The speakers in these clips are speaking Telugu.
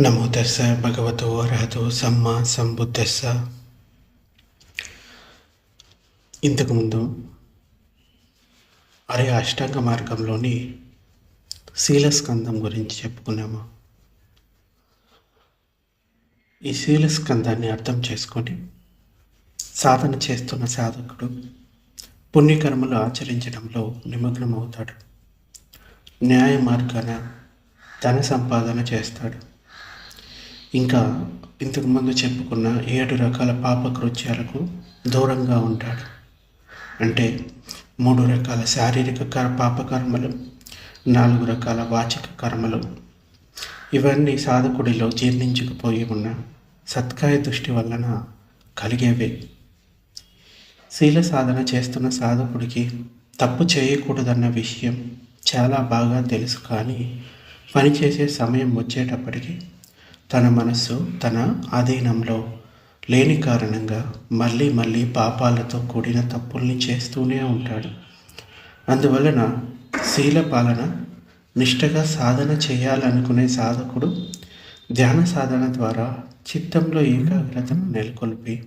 నమో తెస్స భగవతో అర్హతో సమ్మా సంబుద్ధెస్స ఇంతకుముందు అరే అష్టాంగ మార్గంలోని శీలస్కందం గురించి చెప్పుకున్నాము. ఈ శీలస్కందాన్ని అర్థం చేసుకొని సాధన చేస్తున్న సాధకుడు పుణ్యకర్మలు ఆచరించడంలో నిమగ్నమవుతాడు. న్యాయ మార్గాన ధన సంపాదన చేస్తాడు. ఇంకా ఇంతకుముందు చెప్పుకున్న ఏడు రకాల పాపకృత్యాలకు దూరంగా ఉంటాడు. అంటే మూడు రకాల శారీరక కర పాపకర్మలు నాలుగు రకాల వాచిక కర్మలు. ఇవన్నీ సాధకుడిలో జీర్ణించుకుపోయి ఉన్న సత్కాయ దృష్టి వలన కలిగేవే. శీల సాధన చేస్తున్న సాధకుడికి తప్పు చేయకూడదన్న విషయం చాలా బాగా తెలుసు కానీ పనిచేసే సమయం వచ్చేటప్పటికి తన మనస్సు తన ఆధీనంలో లేని కారణంగా మళ్ళీ మళ్ళీ పాపాలతో కూడిన తప్పుల్ని చేస్తూనే ఉంటాడు. అందువలన శీల పాలన నిష్టగా సాధన చేయాలనుకునే సాధకుడు ధ్యాన సాధన ద్వారా చిత్తంలో ఏకాగ్రతను నెలకొల్పి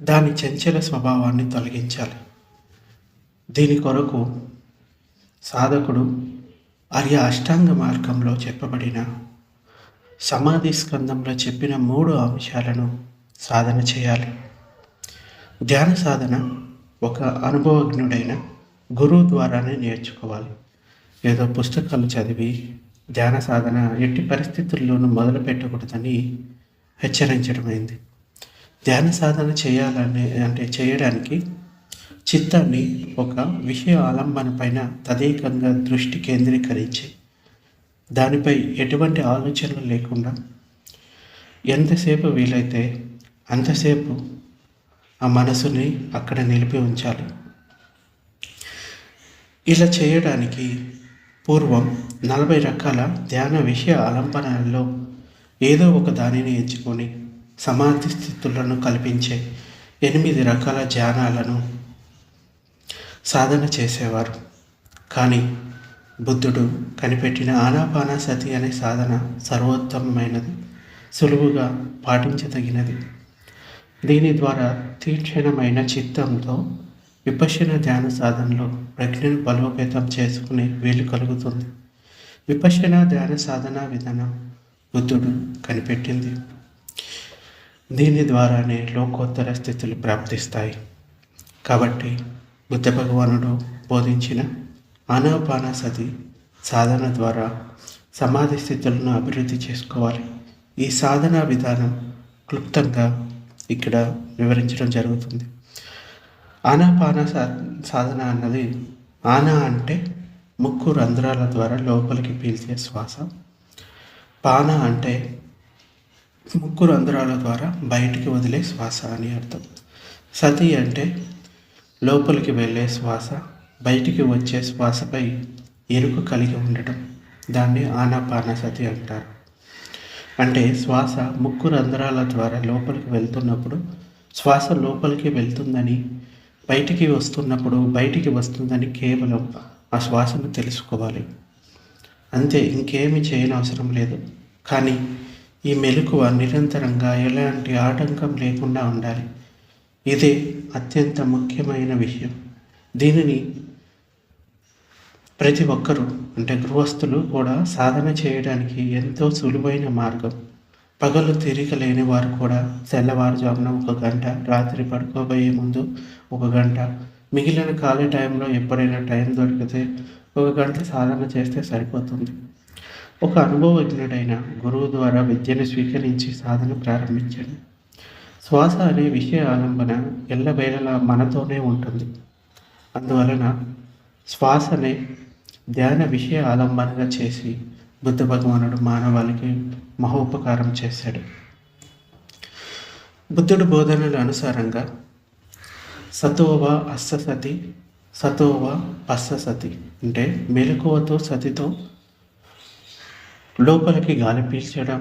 దాని చంచల స్వభావాన్ని తొలగించాలి. దీని కొరకు సాధకుడు ఆర్య అష్టాంగ మార్గంలో చెప్పబడిన సమాధి స్కందంలో చెప్పిన మూడు అంశాలను సాధన చేయాలి. ధ్యాన సాధన ఒక అనుభవజ్ఞుడైన గురువు ద్వారానే నేర్చుకోవాలి. ఏదో పుస్తకాలు చదివి ధ్యాన సాధన ఎట్టి పరిస్థితుల్లోనూ మొదలు పెట్టకూడదని హెచ్చరించడమైంది. ధ్యాన సాధన చేయాలనే అంటే చేయడానికి చిత్తాన్ని ఒక విషయ ఆలంబన పైన తదేకంగా దృష్టి కేంద్రీకరించి దానిపై ఎటువంటి ఆలోచనలు లేకుండా ఎంతసేపు వీలైతే అంతసేపు ఆ మనసుని అక్కడ నిలిపి ఉంచాలి. ఇలా చేయడానికి పూర్వం నలభై రకాల ధ్యాన విషయ ఆలంబనాలలో ఏదో ఒక దానిని ఎంచుకొని సమాధి స్థితులను కల్పించే ఎనిమిది రకాల ధ్యానాలను సాధన చేసేవారు. కానీ బుద్ధుడు కనిపెట్టిన ఆనాపాన సతి అనే సాధన సర్వోత్తమమైనది సులువుగా పాటించదగినది. దీని ద్వారా తీక్షణమైన చిత్తంతో విపశన ధ్యాన సాధనలో ప్రజ్ఞను బలోపేతం చేసుకునే వీలు కలుగుతుంది. విపశన ధ్యాన సాధన విధానం బుద్ధుడు కనిపెట్టింది. దీని ద్వారానే లోకోత్తర స్థితులు ప్రాప్తిస్తాయి. కాబట్టి బుద్ధ భగవానుడు బోధించిన ఆనాపానసతి సాధన ద్వారా సమాధి స్థితులను అభివృద్ధి చేసుకోవాలి. ఈ సాధన విధానం క్లుప్తంగా ఇక్కడ వివరించడం జరుగుతుంది. ఆనాపాన సాధన అన్నది ఆనా అంటే ముక్కు రంధ్రాల ద్వారా లోపలికి పీల్చే శ్వాస. పాన అంటే ముక్కు రంధ్రాల ద్వారా బయటికి వదిలే శ్వాస అని అర్థం. సతి అంటే లోపలికి వెళ్ళే శ్వాస. బయటికి వచ్చే శ్వాసపై ఎరుకు కలిగి ఉండటం. దాన్ని ఆనాపానసతి అంటారు. అంటే శ్వాస ముక్కు రంధ్రాల ద్వారా లోపలికి వెళ్తున్నప్పుడు శ్వాస లోపలికి వెళ్తుందని బయటికి వస్తున్నప్పుడు బయటికి వస్తుందని కేవలం ఆ శ్వాసను తెలుసుకోవాలి. అంతే ఇంకేమి చేయనవసరం లేదు. కానీ ఈ మెలకువ నిరంతరంగా ఎలాంటి ఆటంకం లేకుండా ఉండాలి. ఇదే అత్యంత ముఖ్యమైన విషయం. దీనిని ప్రతి ఒక్కరూ అంటే గృహస్థులు కూడా సాధన చేయడానికి ఎంతో సులువైన మార్గం. పగలు తిరిగి లేని వారు కూడా తెల్లవారుజామున ఒక గంట రాత్రి పడుకోబోయే ముందు ఒక గంట. మిగిలిన ఖాళీ టైంలో ఎప్పుడైనా టైం దొరికితే ఒక గంట సాధన చేస్తే సరిపోతుంది. ఒక అనుభవజ్ఞుడైన గురువు ద్వారా విద్యను స్వీకరించి సాధన ప్రారంభించండి. శ్వాస అనే విషయ ఆలంబన ఎల్లవేళలా మనతోనే ఉంటుంది. అందువలన శ్వాసనే ధ్యాన విషయ ఆలంబనగా చేసి బుద్ధ భగవానుడు మానవాళికి మహోపకారం చేశాడు. బుద్ధుడు బోధనల అనుసారంగా సతోవ అస్ససతి సతోవ పస్ససతి అంటే మెలకువతో సతితో లోపలికి గాలి పీల్చడం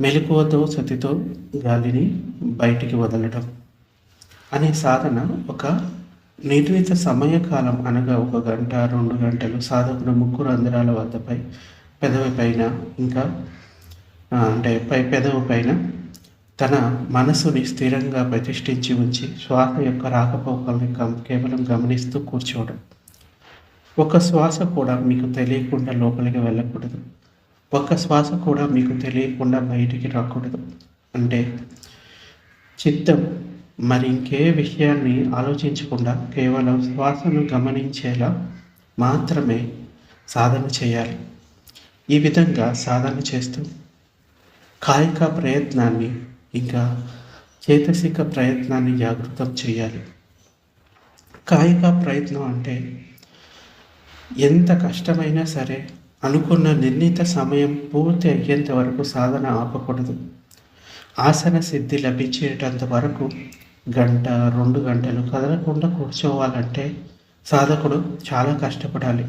మెలకువతో సతితో గాలిని బయటికి వదలడం అనే సాధన ఒక నిర్ణీత సమయకాలం అనగా ఒక గంట రెండు గంటలు సాధకుడు ముక్కు రంధ్రాల వద్దపై పెదవి పైన ఇంకా అంటే పై పెదవి పైన తన మనసుని స్థిరంగా ప్రతిష్ఠించి ఉంచి శ్వాస యొక్క రాకపోకల్ని కేవలం గమనిస్తూ కూర్చోవడం. ఒక శ్వాస కూడా మీకు తెలియకుండా లోపలికి వెళ్ళకూడదు. ఒక శ్వాస కూడా మీకు తెలియకుండా బయటికి రాకూడదు. అంటే చిత్తం మరి ఇంకే విషయాన్ని ఆలోచించకుండా కేవలం శ్వాసను గమనించేలా మాత్రమే సాధన చేయాలి. ఈ విధంగా సాధన చేస్తూ కాయిక ప్రయత్నాన్ని ఇంకా చేతసిక ప్రయత్నాన్ని జాగృతం చేయాలి. కాయిక ప్రయత్నం అంటే ఎంత కష్టమైనా సరే అనుకున్న నిర్ణీత సమయం పూర్తి అయ్యేంత వరకు సాధన ఆపకూడదు. ఆసన సిద్ధి లభించేటంత వరకు గంట రెండు గంటలు కదలకుండా కూర్చోవాలంటే సాధకుడు చాలా కష్టపడాలి.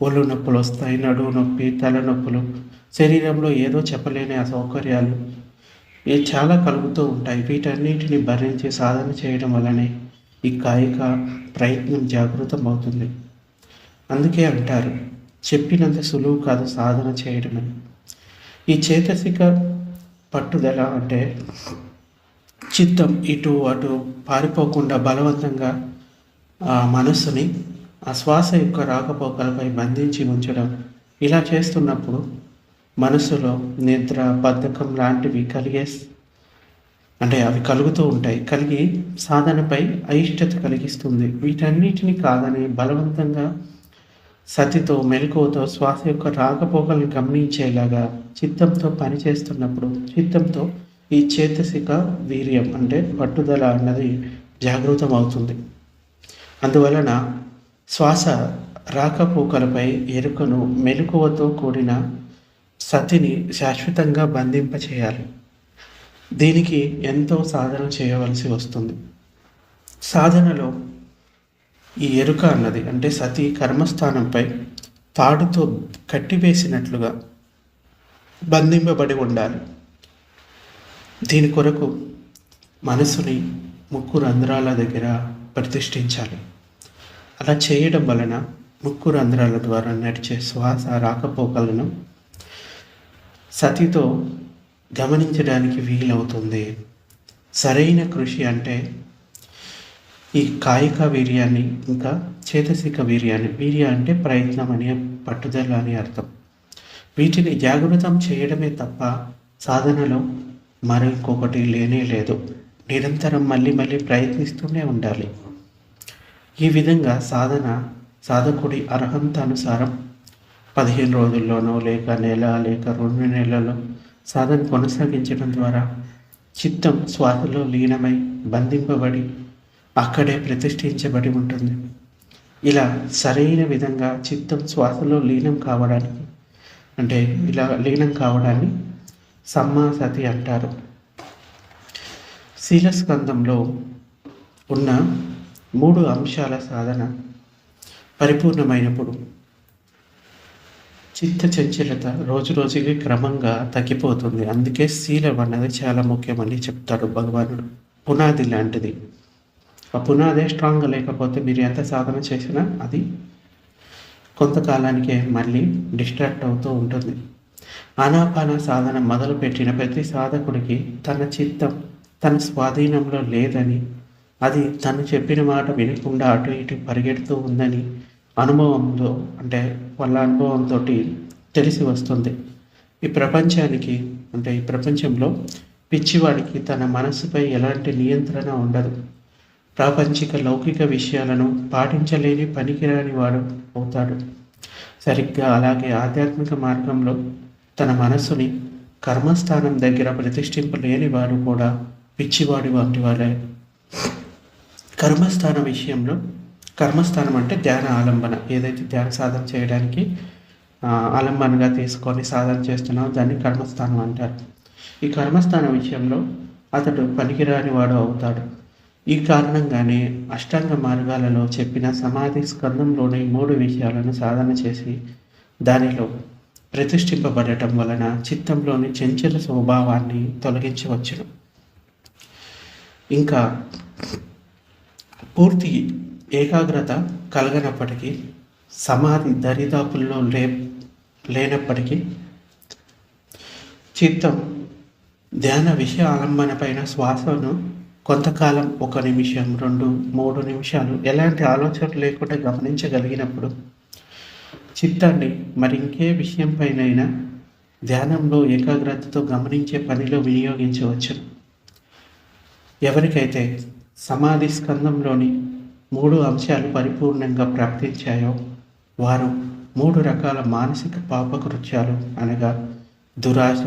ఒళ్ళు నొప్పులు వస్తాయి నడువు నొప్పి తలనొప్పులు శరీరంలో ఏదో చెప్పలేని అసౌకర్యాలు ఇవి చాలా కలుగుతూ ఉంటాయి. వీటన్నిటిని భరించి సాధన చేయడం వల్లనే ఈ కాయిక ప్రయత్నం జాగృతం అవుతుంది అందుకే అంటారు చెప్పినంత సులువు కాదు సాధన చేయడమని ఈ చేతసిక పట్టుదల అంటే చిత్తం ఇటు అటు పారిపోకుండా బలవంతంగా ఆ మనస్సుని ఆ శ్వాస యొక్క రాకపోకలపై బంధించి ఉంచడం. ఇలా చేస్తున్నప్పుడు మనసులో నిద్ర బద్ధకం లాంటివి కలిగే అంటే అవి కలుగుతూ ఉంటాయి. కలిగి సాధనపై అయిష్టత కలిగిస్తుంది. వీటన్నిటిని కాదని బలవంతంగా సతితో మెలకువతో శ్వాస యొక్క రాకపోకల్ని గమనించేలాగా చిత్తంతో పనిచేస్తున్నప్పుడు చిత్తంతో ఈ చేతసిక వీర్యం అంటే పట్టుదల అన్నది జాగృతం అవుతుంది అందువలన శ్వాస రాకపోకలపై ఎరుకను మెలకువతో కూడిన సతిని శాశ్వతంగా బంధింపచేయాలి. దీనికి ఎంతో సాధన చేయవలసి వస్తుంది. సాధనలో ఈ ఎరుక అన్నది అంటే సతి కర్మస్థానంపై తాడుతో కట్టివేసినట్లుగా బంధింపబడి ఉండాలి. దీని కొరకు మనసుని ముక్కు రంధ్రాల దగ్గర ప్రతిష్ఠించాలి. అలా చేయడం వలన ముక్కు రంధ్రాల ద్వారా నడిచే శ్వాస రాకపోకలను సతితో గమనించడానికి వీలవుతుంది. సరైన కృషి అంటే ఈ కాయిక వీర్యాన్ని ఇంకా చేతసిక వీర్యాన్ని వీర్య అంటే ప్రయత్నం అని పట్టుదల అని అర్థం. వీటిని జాగృతం చేయడమే తప్ప సాధనలో మరొకటి లేనే లేదు. నిరంతరం మళ్ళీ మళ్ళీ ప్రయత్నిస్తూనే ఉండాలి. ఈ విధంగా సాధన సాధకుడి అర్హంత అనుసారం పదిహేను రోజుల్లోనో లేక నెల లేక రెండు నెలల్లో సాధన కొనసాగించడం ద్వారా చిత్తం శ్వాసలో లీనమై బంధింపబడి అక్కడే ప్రతిష్ఠించబడి ఉంటుంది. ఇలా సరైన విధంగా చిత్తం శ్వాసలో లీనం కావడానికి అంటే ఇలా లీనం కావడాన్ని సమ్మాసతి అంటారు. శీలస్కంధంలో ఉన్న మూడు అంశాల సాధన పరిపూర్ణమైనప్పుడు చిత్త చంచలత రోజు రోజుకి క్రమంగా తగ్గిపోతుంది. అందుకే శీలం అన్నది చాలా ముఖ్యమని చెప్తాడు భగవానుడు. పునాది లాంటిది. ఆ పునాదే స్ట్రాంగ్గా లేకపోతే మీరు ఎంత సాధన చేసినా అది కొంతకాలానికే మళ్ళీ డిస్ట్రాక్ట్ అవుతూ ఉంటుంది. ఆనాపాన సాధన మొదలుపెట్టిన ప్రతి సాధకుడికి తన చిత్తం తన స్వాధీనంలో లేదని అది తను చెప్పిన మాట వినకుండా అటు ఇటు పరిగెడుతూ ఉందని అనుభవంలో అంటే వాళ్ళ అనుభవంతో తెలిసి వస్తుంది. ఈ ప్రపంచానికి అంటే ఈ ప్రపంచంలో పిచ్చివాడికి తన మనసుపై ఎలాంటి నియంత్రణ ఉండదు. ప్రాపంచిక లౌకిక విషయాలను పాటించలేని పనికిరాని వాడు అవుతాడు. సరిగ్గా అలాగే ఆధ్యాత్మిక మార్గంలో తన మనస్సుని కర్మస్థానం దగ్గర ప్రతిష్ఠింపలేని వాడు కూడా పిచ్చివాడి వంటి వాడే. కర్మస్థానం విషయంలో కర్మస్థానం అంటే ధ్యాన ఆలంబన. ఏదైతే ధ్యాన సాధన చేయడానికి ఆలంబనగా తీసుకొని సాధన చేస్తున్నామో దాన్ని కర్మస్థానం అంటారు. ఈ కర్మస్థానం విషయంలో అతడు పనికిరాని వాడు అవుతాడు. ఈ కారణంగానే అష్టాంగ మార్గాలలో చెప్పిన సమాధి స్కందంలోని మూడు విషయాలను సాధన చేసి దానిలో ప్రతిష్ఠింపబడటం వలన చిత్తంలోని చంచల స్వభావాన్ని తొలగించవచ్చును. ఇంకా పూర్తి ఏకాగ్రత కలగనప్పటికీ సమాధి దరిదాపుల్లో లే లేనప్పటికీ చిత్తం ధ్యాన విషయ ఆలంబనపైన శ్వాసను కొంతకాలం ఒక నిమిషం రెండు మూడు నిమిషాలు ఎలాంటి ఆలోచన లేకుండా గమనించగలిగినప్పుడు చిత్తాన్ని మరి ఇంకే ధ్యానంలో ఏకాగ్రతతో గమనించే పనిలో వినియోగించవచ్చు. ఎవరికైతే సమాధి స్కందంలోని మూడు అంశాలు పరిపూర్ణంగా ప్రాప్తించాయో వారు మూడు రకాల మానసిక పాపకృత్యాలు అనగా దురాశ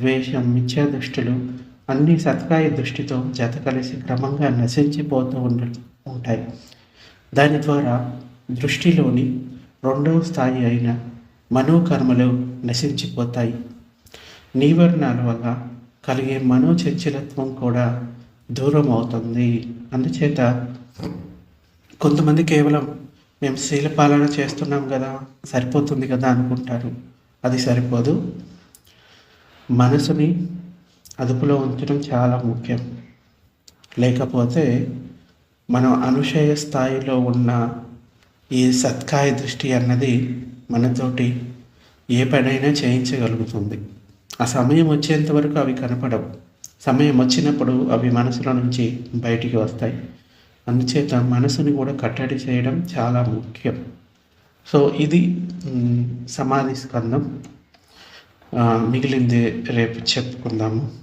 ద్వేషం మిథ్యా దృష్టిలు అన్ని సత్కాయ దృష్టితో జత కలిసి క్రమంగా నశించిపోతూ ఉండ ఉంటాయి. దాని ద్వారా దృష్టిలోని రెండవ స్థాయి అయిన మనోకర్మలు నశించిపోతాయి. నీవరణాల వల్ల కలిగే మనోచంచలత్వం కూడా దూరం అవుతుంది అందుచేత కొంతమంది కేవలం మేము శీలపాలన చేస్తున్నాం కదా సరిపోతుంది కదా అనుకుంటారు. అది సరిపోదు. మనసుని అదుపులో ఉంచడం చాలా ముఖ్యం. లేకపోతే మనం అనుశయ స్థాయిలో ఉన్న ఈ సత్కాయ దృష్టి అన్నది మనతోటి ఏ పనైనా చేయించగలుగుతుంది. ఆ సమయం వచ్చేంత వరకు అవి కనపడవు. సమయం వచ్చినప్పుడు అవి మనసులో నుంచి బయటికి వస్తాయి. అందుచేత మనసుని కూడా కట్టడి చేయడం చాలా ముఖ్యం. సో ఇది సమాధి స్కందం. మిగిలింది రేపు చెప్పుకుందాము.